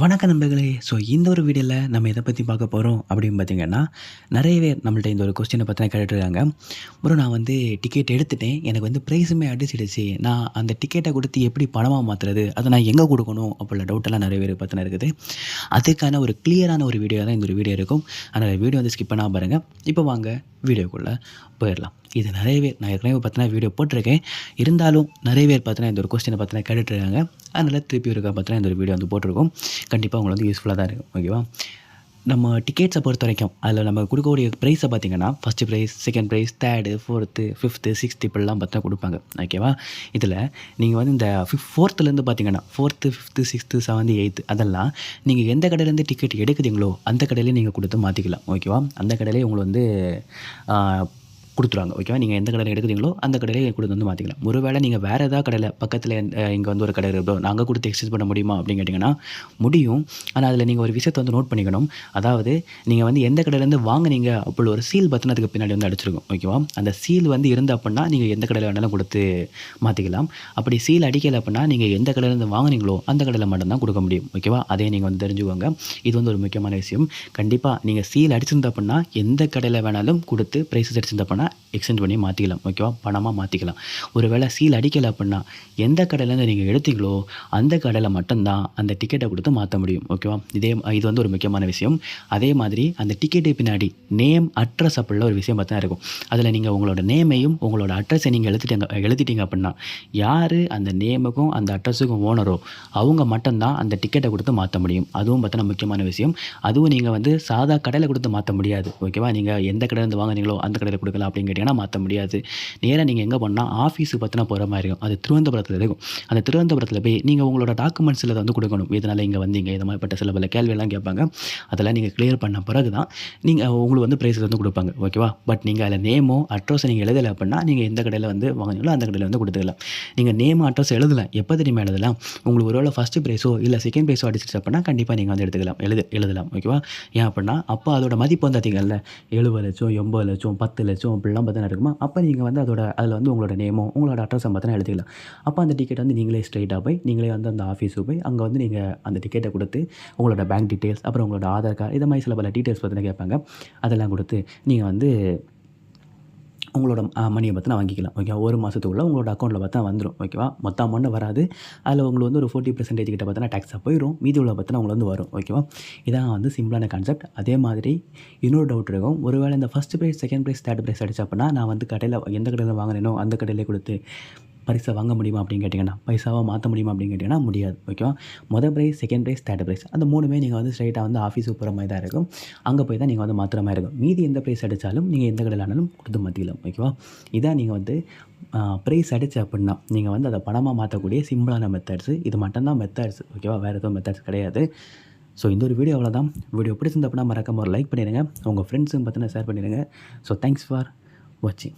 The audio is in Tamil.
வணக்க நண்பர்களே. ஸோ இந்த ஒரு வீடியோவில் நம்ம எதை பற்றி பார்க்க போகிறோம் அப்படின்னு பார்த்தீங்கன்னா நிறைய பேர் நம்மள்ட்ட இந்த ஒரு கொஸ்டினை பற்றின கேட்டுருக்காங்க ப்ரோ நான் வந்து டிக்கெட் எடுத்துட்டேன். எனக்கு வந்து ப்ரைஸுமே அடிச்சிடுச்சு. நான் அந்த டிக்கெட்டை கொடுத்து எப்படி பணமாக மாற்றுறது அதை நான் எங்கே கொடுக்கணும்? அப்படின்ற டவுட்டெல்லாம் நிறைய பேர் பற்றின இருக்குது. அதுக்கான ஒரு கிளியரான ஒரு வீடியோ தான் இந்த ஒரு வீடியோ இருக்கும். அதனால் வீடியோ வந்து ஸ்கிப் பண்ணால் பாருங்கள் இப்போ வாங்க. வீடியோக்குள்ளே போயிடலாம். இது நிறைய பேர் நான் ஏற்கனவே பார்த்தீங்கன்னா வீடியோ போட்டிருக்கேன். இருந்தாலும் நிறைய பேர் பார்த்தீங்கன்னா இந்த ஒரு கொஸ்டினை பார்த்தீங்கன்னா கேட்டுட்ருக்காங்க அதனால் திருப்பி இருக்கா பார்த்தீங்கன்னா இந்த ஒரு வீடியோ வந்து போட்டிருக்கோம். கண்டிப்பாக உங்களுக்கு வந்து யூஸ்ஃபுல்லாக தான் இருக்கும். ஓகேவா நம்ம டிக்கெட்ஸை பொறுத்த வரைக்கும் அதில் நம்ம கொடுக்கக்கூடிய ப்ரைஸை பார்த்தீங்கன்னா first prize second prize third fourth fifth sixth இப்படிலாம் பார்த்தா கொடுப்பாங்க. ஓகேவா இதில் நீங்கள் வந்து இந்த ஃபிஃப் ஃபோர்த்துலேருந்து பார்த்தீங்கன்னா fourth fifth sixth seventh eighth அதெல்லாம் நீங்கள் எந்த கடையிலேருந்து டிக்கெட் எடுக்குதுங்களோ அந்த கடையிலே நீங்கள் கொடுத்து மாற்றிக்கலாம் ஓகேவா அந்த கடையிலே உங்களை வந்து கொடுத்துருவாங்க ஓகேவா நீங்கள் எந்த கடையில் எடுக்கிறீங்களோ அந்த கடையிலே கொடுத்து வந்து மாற்றிக்கலாம் ஒருவேளை நீங்கள் வேறு ஏதாவது கடையில் பக்கத்தில் இங்கே வந்து ஒரு கடை இருக்கோ நாங்கள் கொடுத்து எக்ஸ்சேஞ்ச் பண்ண முடியுமா அப்படின்னு கேட்டிங்கன்னா முடியும். ஆனால் அதில் நீங்கள் ஒரு விஷயத்தை வந்து நோட் பண்ணிக்கணும். அதாவது நீங்கள் வந்து எந்த கடையிலேருந்து வாங்குனீங்க அப்படி ஒரு சீல் பற்றினதுக்கு பின்னாடி வந்து அடிச்சிருக்கும் ஓகேவா அந்த சீல் வந்து இருந்து அப்படின்னா நீங்கள் எந்த கடையில் வேணாலும் கொடுத்து மாற்றிக்கலாம் அப்படி சீல் அடிக்கலை அப்படின்னா நீங்கள் எந்த கடையிலேருந்து வாங்குனீங்களோ அந்த கடையில் மட்டும்தான் கொடுக்க முடியும் ஓகேவா அதே நீங்கள் வந்து தெரிஞ்சுக்கோங்க. இது வந்து ஒரு முக்கியமான விஷயம். கண்டிப்பாக நீங்கள் சீல் அடிச்சிருந்த அப்படின்னா எந்த கடையில் வேணாலும் கொடுத்து ப்ரைஸஸ் அடிச்சிருந்தா அப்படின்னா that. எக்ஸ்சேஞ்ச் பண்ணி மாற்றிக்கலாம் ஓகேவா பணமாக மாற்றிக்கலாம் ஒரு வேளை சீல் அடிக்கலை அப்படின்னா எந்த கடையிலேருந்து நீங்கள் எடுத்தீங்களோ அந்த கடையில் மட்டும்தான் அந்த டிக்கெட்டை கொடுத்து மாற்ற முடியும் ஓகேவா இதே இது வந்து ஒரு முக்கியமான விஷயம். அதே மாதிரி அந்த டிக்கெட்டு பின்னாடி நேம் அட்ரஸ் அப்படிலாம் ஒரு விஷயம் பார்த்தா இருக்கும். அதில் நீங்கள் உங்களோட நேமையும் உங்களோட அட்ரஸை நீங்கள் எழுதிட்டீங்க எழுதிட்டீங்க அப்படின்னா யார் அந்த நேமுக்கும் அந்த அட்ரஸுக்கும் ஓனரோ அவங்க மட்டும்தான் அந்த டிக்கெட்டை கொடுத்து மாற்ற முடியும். அதுவும் பார்த்தோன்னா முக்கியமான விஷயம். அதுவும் நீங்கள் வந்து சாதா கடையில் கொடுத்து மாற்ற முடியாது ஓகேவா நீங்கள் எந்த கடையிலேருந்து வாங்குறீங்களோ அந்த கடையில் கொடுக்கலாம் அப்படின்னு கேட்டிங்கன்னா மாற்ற முடியாது. நேராக நீங்கள் எங்கே போனால் ஆஃபீஸுக்கு பார்த்தினா போகிற மாதிரி இருக்கும். அது திருவனந்தபுரத்தில் இருக்கும். அந்த திருவனந்தபுரத்தில் போய் நீங்கள் உங்களோட டாக்குமெண்ட்ஸில் வந்து கொடுக்கணும். இதனால் இங்கே வந்தீங்க? இது மாதிரிப்பட்ட சில பல கேள்வியெல்லாம் கேட்பாங்க. அதெல்லாம் நீங்கள் கிளியர் பண்ண பிறகு தான் நீங்கள் உங்களுக்கு வந்து ப்ரைஸ் வந்து கொடுப்பாங்க. ஓகேவா பட் நீங்கள் அதில் நேமோ அட்ரஸை நீங்கள் எழுதலை அப்படின்னா நீங்கள் எந்த கடையில் வந்து வாங்கினீங்களோ அந்த கடையில் வந்து கொடுத்துக்கலாம். நீங்கள் நேம் அட்ரஸ் எழுதலாம் எப்போ தெரியுமா எழுதலாம்? உங்களுக்கு ஒருவேளை ஃபஸ்ட்டு ப்ரைஸோ இல்லை செகண்ட் ப்ரைஸோ அடிச்சிருச்சு அப்படின்னா கண்டிப்பாக நீங்கள் வந்து எடுத்துக்கலாம். எழுது எழுதலாம். ஓகேவா ஏன் அப்படின்னா அப்போ அதோட மதிப்பு வந்து அதிகம்ல எழுபது லட்சம் எண்பது லட்சம் பத்து லட்சம் அப்படிலாம் பார்த்தா இருக்குமா அப்போ நீங்கள் வந்து அதோட அதில் வந்து உங்களோட நேமோ உங்களோட அட்ரஸை பார்த்தீங்கன்னா எழுதிக்கலாம் அப்போ அந்த டிக்கெட் வந்து நீங்களே ஸ்ட்ரைட்டாக போய் நீங்களே வந்து அந்த ஆஃபீஸுக்கு போய் அங்கே வந்து நீங்கள் அந்த டிக்கெட்டை கொடுத்து உங்களோட பேங்க் டீட்டெயில்ஸ் அப்புறம் உங்களோட ஆதார் கார்டு இதை மாதிரி சில பல டீட்டெயில்ஸ் பற்றின கேட்பாங்க. அதெல்லாம் கொடுத்து நீங்கள் வந்து உங்களோட மணியை பார்த்து வாங்கிக்கலாம். ஓகே ஒரு மாதத்துக்குள்ளே உங்களோட அக்கௌண்ட்டில் பார்த்தா வந்துடும் ஓகேவா மொத்த அமௌண்ட்டு வராது. அதில் உங்களுக்கு வந்து ஒரு ஃபோர்ட்டி பர்சன்டேஜ் கிட்ட பார்த்தா டேக்ஸாக போயிடும் மீதி உள்ள பார்த்தா உங்களுக்கு வந்து வரும். ஓகேவா இதான் வந்து சிம்பிளான கான்செப்ட் அதே மாதிரி இன்னொரு டவுட் இருக்கும். ஒருவேளை இந்த first prize second prize third prize அடிச்சா அப்படின்னா நான் வந்து கடையில் எந்த கடையில் வாங்கினேனோ அந்த கடையிலே கொடுத்து பரிசை வாங்க முடியுமா அப்படின்னு கேட்டிங்கன்னா பைசாவாக மாற்ற முடியுமா அப்படின்னு கேட்டிங்கன்னா முடியாது. ஓகேவா? மொதல் prize second prize third prize அந்த மூணுமே நீங்கள் வந்து ஸ்ட்ரைட்டாக வந்து ஆஃபீஸுக்கு போகிற மாதிரி தான் இருக்கும். அங்கே போய் தான் நீங்கள் வந்து மாற்றுற மாதிரி இருக்கும். மீதி எந்த ப்ரைஸ் அடித்தாலும் நீங்கள் எந்த கடையில் ஆனாலும் கொடுத்து மாற்றிக்கலாம் ஓகேவா? இதான் நீங்கள் வந்து ப்ரைஸ் அடிச்சு அப்படின்னா நீங்கள் வந்து அதை பணமாக மாற்றக்கூடிய சிம்பிளான மெத்தட்ஸு இது மட்டும்தான் மெத்தட்ஸ் ஓகேவா? வேறு எதுவும் மெத்தட்ஸ் கிடையாது. ஸோ இந்த ஒரு வீடியோ அவ்வளோதான் வீடியோ பிடிச்சிருந்தப்பனா மறக்காம ஒரு லைக் பண்ணிடுங்க. உங்கள் ஃப்ரெண்ட்ஸும் பார்த்தினா ஷேர் பண்ணிடுங்க. ஸோ தேங்க்ஸ் ஃபார் வாட்சிங்